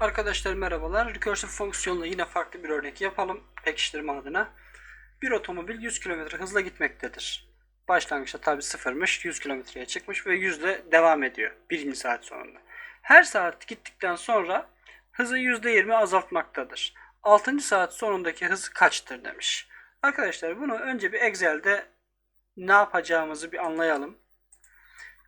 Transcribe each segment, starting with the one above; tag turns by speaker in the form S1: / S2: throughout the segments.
S1: Arkadaşlar merhabalar. Recursive fonksiyonla yine farklı bir örnek yapalım pekiştirme adına. Bir otomobil 100 km hızla gitmektedir. Başlangıçta tabi sıfırmış, 100 kilometreye çıkmış ve 100 ile devam ediyor birinci saat sonunda. Her saat gittikten sonra hızı %20 azaltmaktadır. 6. saat sonundaki hız kaçtır demiş. Arkadaşlar bunu önce bir Excel'de ne yapacağımızı bir anlayalım.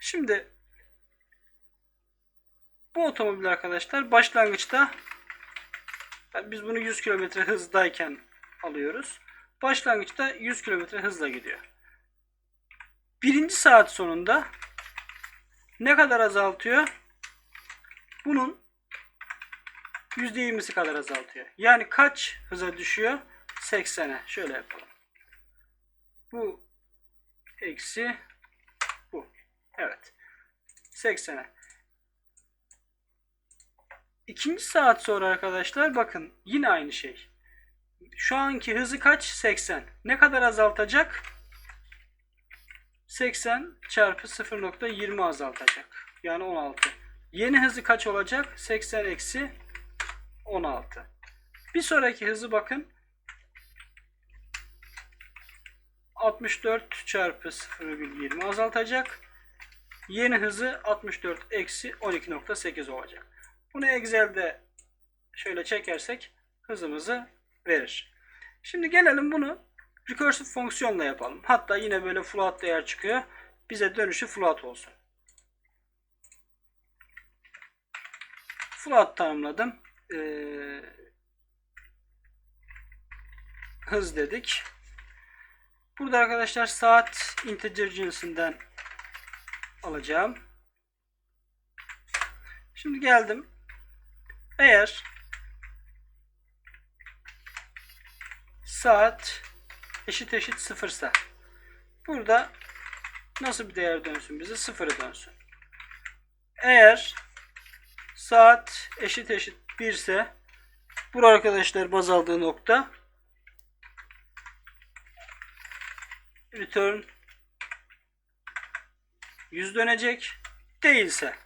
S1: Şimdi bu otomobil arkadaşlar başlangıçta biz bunu 100 km hızdayken alıyoruz. Başlangıçta 100 km hızla gidiyor. Birinci saat sonunda ne kadar azaltıyor? Bunun %20'si kadar azaltıyor. Yani kaç hıza düşüyor? 80'e. Şöyle yapalım. Bu eksi bu. Evet. 80'e. İkinci saat sonra arkadaşlar bakın yine aynı şey. Şu anki hızı kaç? 80. Ne kadar azaltacak? 80 çarpı 0.20 azaltacak. Yani 16. Yeni hızı kaç olacak? 80 eksi 16. Bir sonraki hızı bakın. 64 çarpı 0,20 azaltacak. Yeni hızı 64 eksi 12.8 olacak. Bunu Excel'de şöyle çekersek hızımızı verir. Şimdi gelelim bunu recursive fonksiyonla yapalım. Hatta yine böyle float değer çıkıyor. Bize dönüşü float olsun. Float tanımladım. Ee, hız dedik. Burada arkadaşlar saat integer cinsinden alacağım. Şimdi geldim. Eğer saat eşit eşit sıfırsa burada nasıl bir değer dönsün bize? Sıfırı dönsün. Eğer saat eşit eşit 1 ise bu arkadaşlar baz aldığı nokta return 100 dönecek değilse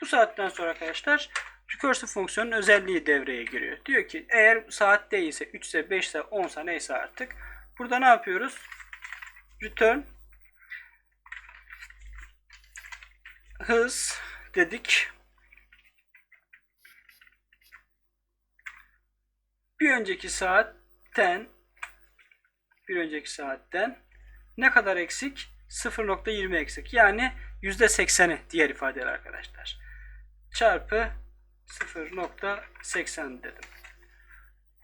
S1: bu saatten sonra arkadaşlar recursive fonksiyonun özelliği devreye giriyor. Diyor ki eğer saat değilse 3 ise 5 ise 10 ise neyse artık burada ne yapıyoruz? Return hız dedik. Bir önceki saatten bir önceki saatten ne kadar eksik? 0.20 eksik. Yani %80'i diğer ifadeler arkadaşlar. Çarpı 0.80 dedim.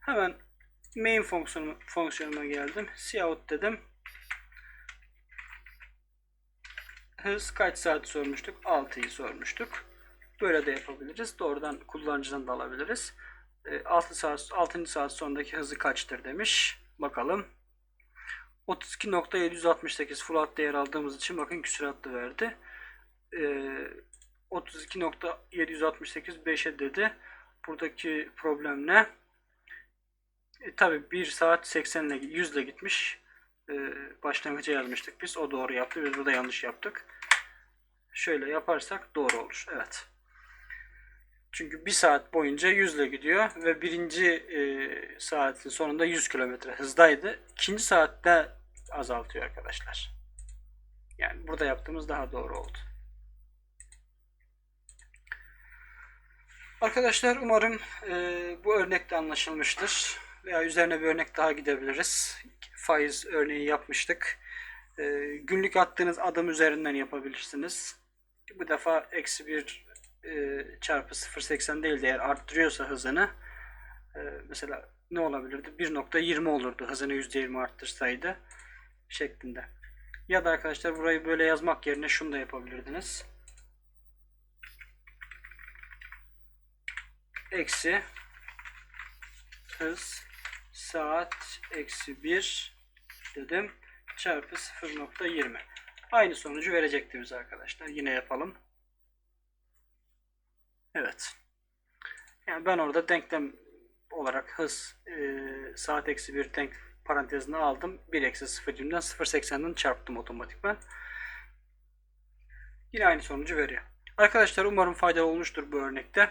S1: Hemen main fonksiyonu, fonksiyonuma geldim. Cout dedim. Hız kaç saat sormuştuk? 6'yı sormuştuk. Böyle de yapabiliriz. Doğrudan kullanıcıdan da alabiliriz. 6 saat 6. saat sonundaki hızı kaçtır demiş. Bakalım. 32.768 float değer aldığımız için bakın küsuratlı verdi. Ee, 32.768 5'e dedi. Buradaki problem ne? E, Tabi 1 saat 80 ile 100 ile gitmiş. Ee, başlangıca yazmıştık biz. O doğru yaptı. Biz burada yanlış yaptık. Şöyle yaparsak doğru olur. Evet. Çünkü bir saat boyunca 100 ile gidiyor ve birinci e, saatin sonunda 100 km hızdaydı. İkinci saatte azaltıyor arkadaşlar. Yani burada yaptığımız daha doğru oldu. Arkadaşlar umarım e, bu örnek de anlaşılmıştır. Veya üzerine bir örnek daha gidebiliriz. Faiz örneği yapmıştık. E, günlük attığınız adım üzerinden yapabilirsiniz. Bu defa eksi bir e, çarpı 0.80 değil de eğer arttırıyorsa hızını e, mesela ne olabilirdi? 1.20 olurdu hızını %20 arttırsaydı şeklinde. Ya da arkadaşlar burayı böyle yazmak yerine şunu da yapabilirdiniz. Eksi hız saat eksi 1 dedim çarpı 0.20 aynı sonucu verecekti bize arkadaşlar. Yine yapalım. Evet. Yani ben orada denklem olarak hız e, saat eksi 1 denk parantezine aldım. 1 eksi 0 cimden 0.80'den çarptım otomatikman. Yine aynı sonucu veriyor. Arkadaşlar umarım faydalı olmuştur bu örnekte.